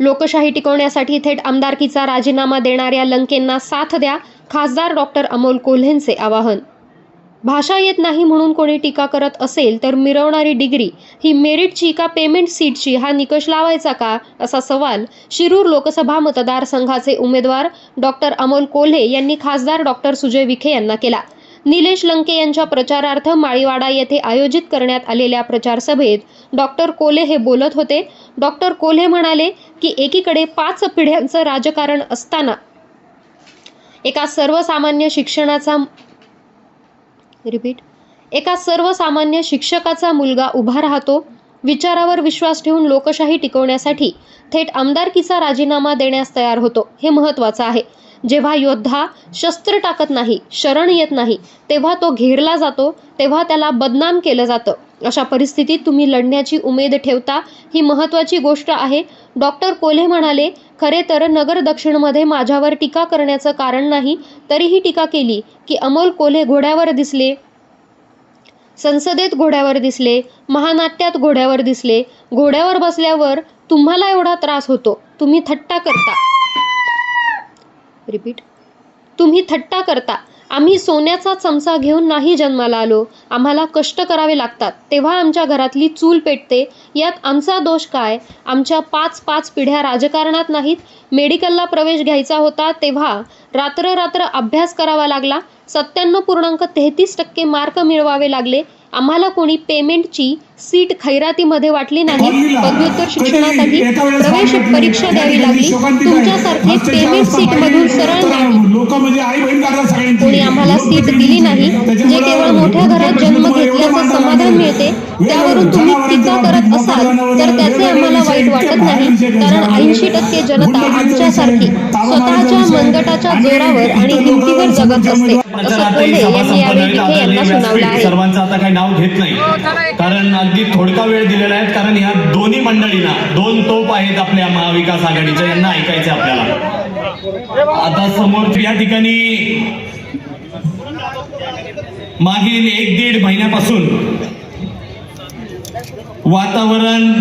लोकशाही टिकवण्यासाठी थेट आमदारकीचा राजीनामा देणाऱ्या लंकेंना साथ द्या खासदार डॉक्टर अमोल कोल्हेंचे आवाहन. भाषा येत नाही म्हणून कोणी टीका करत असेल तर मिरवणारी डिग्री ही मेरिटची का पेमेंट सीटची हा निकष लावायचा का असा सवाल शिरूर लोकसभा मतदारसंघाचे उमेदवार डॉक्टर अमोल कोल्हे यांनी खासदार डॉक्टर सुजय विखे यांना केला. निलेश लंके यांच्या प्रचारार्थ माळीवाडा येथे आयोजित करण्यात आलेल्या प्रचार सभेत डॉक्टर कोले हे बोलत होते. डॉक्टर कोले म्हणाले की एकीकडे पाच पिढ्यांचं राजकारण असताना एका सर्वसामान्य शिक्षणाचा रिपीट. एका सर्वसामान्य शिक्षकाचा मुलगा उभा राहतो. विचारावर विश्वास ठेवून लोकशाही टिकवण्यासाठी थेट आमदारकीचा राजीनामा देण्यास तयार होतो. हे महत्त्वाचं आहे. जेव्हा योद्धा शस्त्र टाकत नाही शरण येत नाही तेव्हा तो घेरला जातो तेव्हा त्याला बदनाम केलं जातं. अशा परिस्थितीत तुम्ही लढण्याची उमेद ठेवता ही महत्त्वाची गोष्ट आहे. डॉक्टर कोल्हे म्हणाले खरे तर नगर दक्षिणमध्ये माझ्यावर टीका करण्याचं कारण नाही तरीही टीका केली की अमोल कोल्हे घोड्यावर दिसले. संसदेत घोड्यावर दिसले महानाट्यात घोड्यावर दिसले. घोड्यावर बसल्यावर तुम्हाला एवढा त्रास होतो. तुम्ही थट्टा करता. रिपीट. तुम्ही थट्टा करता. आम्ही सोन्याचा चमचा घेऊन नाही जन्माला आलो. आम्हाला कष्ट करावे लागतात. तेव्हा आमच्या घरातली चूल पेटते. यात आमचा दोष काय? आमच्या पाच पाच पिढ्या राजकारणात नाहीत. मेडिकलला प्रवेश घ्यायचा होता तेव्हा रात्र रात्र अभ्यास करावा लागला. सत्त्याण्णव पूर्णांक तेहतीस टक्के मार्क मिळवावे लागले. आम्हाला कोणी पेमेंटची सीट खैरातीमध्ये वाटली नाही. पदव्युत्तर शिक्षणासाठी प्रवेश परीक्षा द्यावी लागली. तुमच्यासारखे पेमेंट सीट मधून सरळ नाही. म्हणजे कोणी आम्हाला सीट दिली नाही. जे केवळ मोठ्या घरात जन्म घेतल्याचं समाधान मिळते त्यावरून तुम्ही टीका करत असाल तर त्याचे आम्हाला वाईट वाटत नाही. कारण ऐंशी टक्के जनता आमच्यासारखी स्वतःच्या मनगटाच्या जोरावर आणि हिमतीवर जगत असते. असं कोल्हे यांनी यावेळी विखे यांना सुनावलं आहे. सर्वांचं आता काही नाव घेत नाही. कारण अगदी थोडका वेळ दिलेला आहे कारण ह्या दोन्ही मंडळींना दोन तोप आहेत आपल्या महाविकास आघाडीच्या यांना ऐकायचे आपल्याला. आता समोर या ठिकाणी मागील एक दीड महिन्यापासून वातावरण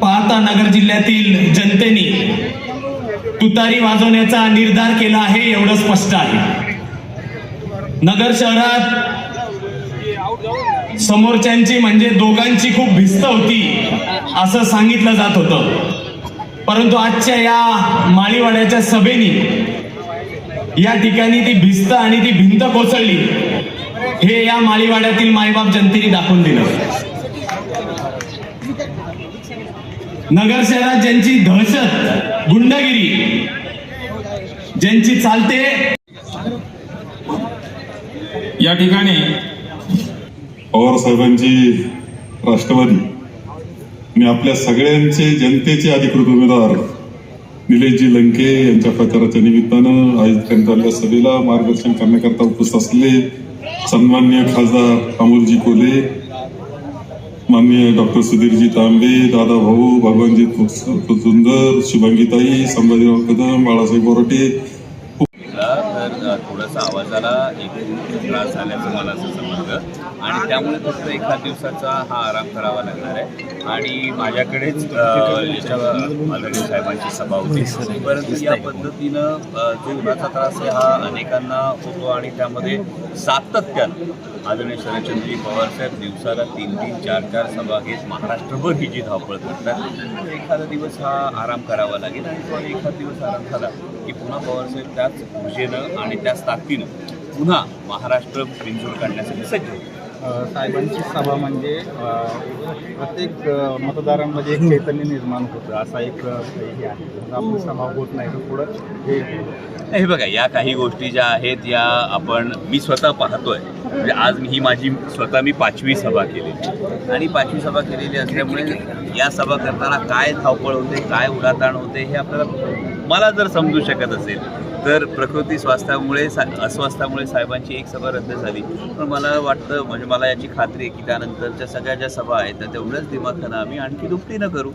पाहता नगर जिल्ह्यातील जनतेने तुतारी वाजवण्याचा निर्धार केला आहे एवढं स्पष्ट आहे. नगर शहरात समोरच्यांची म्हणजे दोघांची खूप भिस्त होती असं सांगितलं जात होतं. परंतु आजच्या या माळीवाड्याच्या सभेनी या ठिकाणी ती भिस्त आणि ती भिंत कोसळली हे या माळीवाड्यातील मायबाप जनतेने दाखवून दिलं. नगर शहरात ज्यांची दहशत गुंडगिरी ज्यांची चालते या ठिकाणी पवार साहेबांची राष्ट्रवादी आणि आपल्या सगळ्यांचे जनतेचे अधिकृत उमेदवार निलेशजी लंके यांच्या प्रचाराच्या निमित्तानं आयोजित करण्यात आलेल्या सभेला मार्गदर्शन करण्याकरता उपस्थित असलेले सन्मान्य खासदार अमोलजी कोले माननीय डॉक्टर सुधीरजी तांबे दादा भाऊ भगवानजी सुंदर शुभांगीताई संभाजीराव कदम बाळासाहेब बोराटे तर थोडासा आवाजाला एक त्रास झाल्याचं मला असं समजलं. आणि त्यामुळे फक्त एका दिवसाचा हा आराम करावा लागणार आहे. आणि माझ्याकडेच आदरणीय साहेबांची सभा होती. परंतु या पद्धतीनं जो उन्हाचा त्रास आहे हा अनेकांना होतो आणि त्यामध्ये सातत्यानं आदरणीय शरदचंद्रजी पवार साहेब दिवसाला तीन तीन चार चार सभा घेत महाराष्ट्रभर ही जी धावपळ करतात एखादा दिवस हा आराम करावा लागेल आणि तो एखादा दिवस आराम झाला की पुन्हा पवारसाहेब त्याच ऊर्जेनं आणि त्याच ताकदीनं पुन्हा महाराष्ट्र बिंजूर काढण्यासाठी सज्ज अ, साहेबांची सभा म्हणजे प्रत्येक मतदारांमध्ये एक चैतन्य निर्माण होतं असा एक हे आहे. आपली सभा होत नाही तर पुढं हे हे बघा या काही गोष्टी ज्या आहेत या आपण मी स्वतः पाहतोय. म्हणजे आज ही माझी स्वतः मी पाचवी सभा केलेली. आणि पाचवी सभा केलेली असल्यामुळे या सभा करताना काय धावपळ होते काय उडाताण होते हे आपल्याला मला जर समजू शकत असेल तर प्रकृती स्वास्थ्यामुळे सा अस्वास्थ्यामुळे साहेबांची एक सभा रद्द झाली. पण मला वाटतं म्हणजे मला याची खात्री आहे की त्यानंतरच्या सगळ्या ज्या सभा आहेत त्या तेवढ्याच दिमाखानं आम्ही आणखी दुपटीनं करू.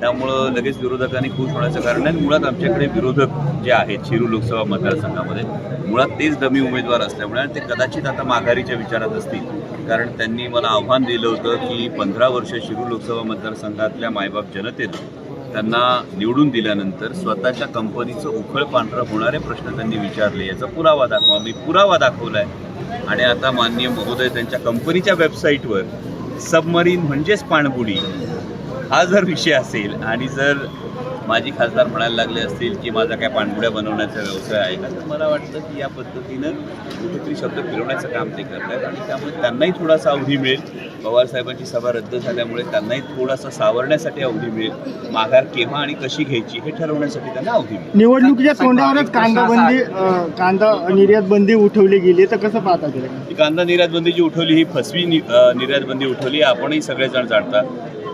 त्यामुळं लगेच विरोधकांनी खुश होण्याचं कारण नाही मुळात आमच्याकडे विरोधक जे आहेत शिरू लोकसभा मतदारसंघामध्ये मुळात तेच दमी उमेदवार असल्यामुळे आणि ते कदाचित आता माघारीच्या विचारात असतील. कारण त्यांनी मला आव्हान दिलं होतं की पंधरा वर्ष शिरू लोकसभा मतदारसंघातल्या मायबाप जनतेनं त्यांना निवडून दिल्यानंतर स्वतःच्या कंपनीचं उखळ पांढरं होणारे प्रश्न त्यांनी विचारले. याचा पुरावा दाखवा. मी पुरावा दाखवलाय. आणि आता माननीय महोदय त्यांच्या कंपनीच्या वेबसाईटवर सबमरीन म्हणजेच पाणबुडी हा जर विषय असेल आणि जर माजी खासदार म्हणायला लागले असतील की माझा काय पाणबुड्या बनवण्याचा व्यवसाय आहे का तर मला वाटतं की या पद्धतीनं कुठेतरी शब्द फिरवण्याचं काम ते करत आहेत आणि त्यामुळे त्यांनाही थोडासा अवधी मिळेल. पवारसाहेबांची सभा रद्द झाल्यामुळे त्यांनाही थोडासा सावरण्यासाठी अवधी मिळेल. माघार केव्हा आणि कशी घ्यायची हे ठरवण्यासाठी त्यांना अवधी मिळेल. निवडणुकीच्या तोंडावरच कांदा बंदी कांदा निर्यात बंदी उठवली गेली तर कसं पाहता ही कांदा निर्यात बंदी जी उठवली ही फसवी निर्यात बंदी उठवली आपणही सगळेजण जाणता.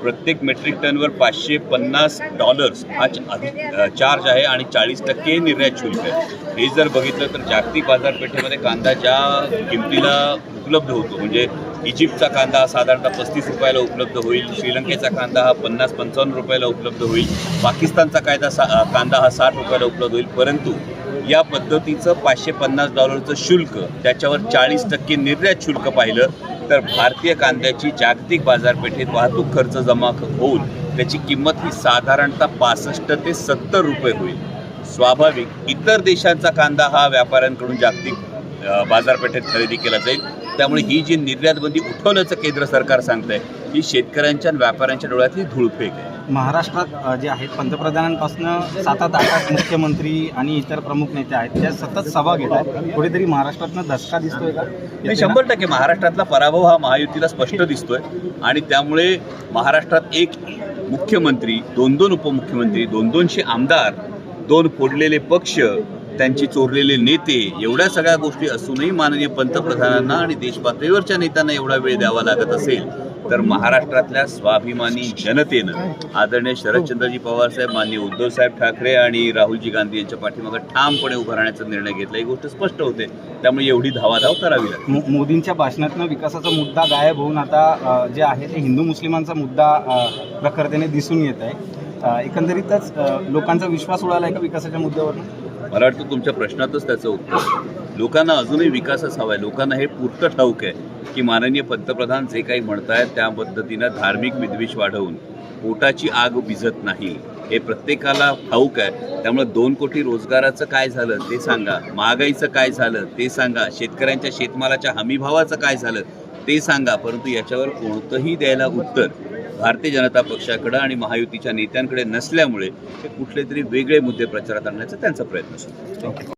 प्रत्येक मेट्रिक टनवर पाचशे पन्नास डॉलर्स हा अधिक चार्ज आहे आणि चाळीस टक्के निर्यात शुल्क आहे. हे जर बघितलं तर जागतिक बाजारपेठेमध्ये कांदा ज्या किमतीला उपलब्ध होतो म्हणजे इजिप्तचा कांदा हा साधारणतः पस्तीस रुपयाला उपलब्ध होईल श्रीलंकेचा कांदा हा पन्नास पंचावन्न रुपयाला उपलब्ध होईल पाकिस्तानचा कायदा सा कांदा हा साठ रुपयाला उपलब्ध होईल. परंतु या पद्धतीचं पाचशे पन्नास डॉलरचं शुल्क त्याच्यावर चाळीस टक्के निर्यात शुल्क पाहिलं तर भारतीय कांद्याची जागतिक बाजारपेठेत वाहतूक खर्च जमा होऊन त्याची किंमत ही साधारणतः पासष्ट ते सत्तर रुपये होईल. स्वाभाविक इतर देशांचा कांदा हा व्यापाऱ्यांकडून जागतिक बाजारपेठेत खरेदी केला जाईल. त्यामुळे ही जी निर्यात बंदी उठवल्याचं केंद्र सरकार सांगतंय ही शेतकऱ्यांच्या आणि व्यापाऱ्यांच्या डोळ्यातली धूळफेक आहे. महाराष्ट्रात जे आहेत पंतप्रधानांपासून सात आठ आठ मुख्यमंत्री आणि इतर प्रमुख नेते आहेत त्या सतत सभा घेत आहेत. कुठेतरी महाराष्ट्रातनं धसका दिसतोय का? शंभर टक्के महाराष्ट्रातला पराभव हा महायुतीला स्पष्ट दिसतोय. आणि त्यामुळे महाराष्ट्रात एक मुख्यमंत्री दोन दोन उपमुख्यमंत्री दोन दोनशे आमदार दोन फोडलेले पक्ष त्यांची चोरलेले नेते एवढ्या सगळ्या गोष्टी असूनही माननीय पंतप्रधानांना आणि देशपातळीवरच्या नेत्यांना एवढा वेळ द्यावा लागत असेल तर महाराष्ट्रातल्या स्वाभिमानी जनतेनं आदरणीय शरदचंद्रजी पवार साहेब माननीय उद्धवसाहेब ठाकरे आणि राहुलजी गांधी यांच्या पाठीमागे ठामपणे उभं राहण्याचा निर्णय घेतला. ही गोष्ट स्पष्ट होते. त्यामुळे एवढी धावाधाव करावी लागते. मोदींच्या भाषणातनं विकासाचा मुद्दा गायब होऊन आता जे आहे ते हिंदू मुस्लिमांचा मुद्दा प्रखरतेने दिसून येत आहे. एकंदरीतच लोकांचा विश्वास उडाला आहे का विकासाच्या मुद्द्यावर मला वाटतं तुमच्या प्रश्नातच त्याचं उत्तर. लोकांना अजूनही विकासच हवा आहे लोकांना हे पुरतं ठाऊक आहे की माननीय पंतप्रधान जे काही म्हणतायत त्या पद्धतीनं धार्मिक विद्वेष वाढवून पोटाची आग भिजत नाही हे प्रत्येकाला ठाऊक आहे. त्यामुळे दोन कोटी रोजगाराचं काय झालं ते सांगा. महागाईचं काय झालं ते सांगा. शेतकऱ्यांच्या शेतमालाच्या हमीभावाचं काय झालं ते सांगा. परंतु याच्यावर कोणतंही द्यायला उत्तर भारतीय जनता पक्षाकडं आणि महायुतीच्या नेत्यांकडे नसल्यामुळे ते कुठले तरी वेगळे मुद्दे प्रचारात आणण्याचा त्यांचा प्रयत्न सुरू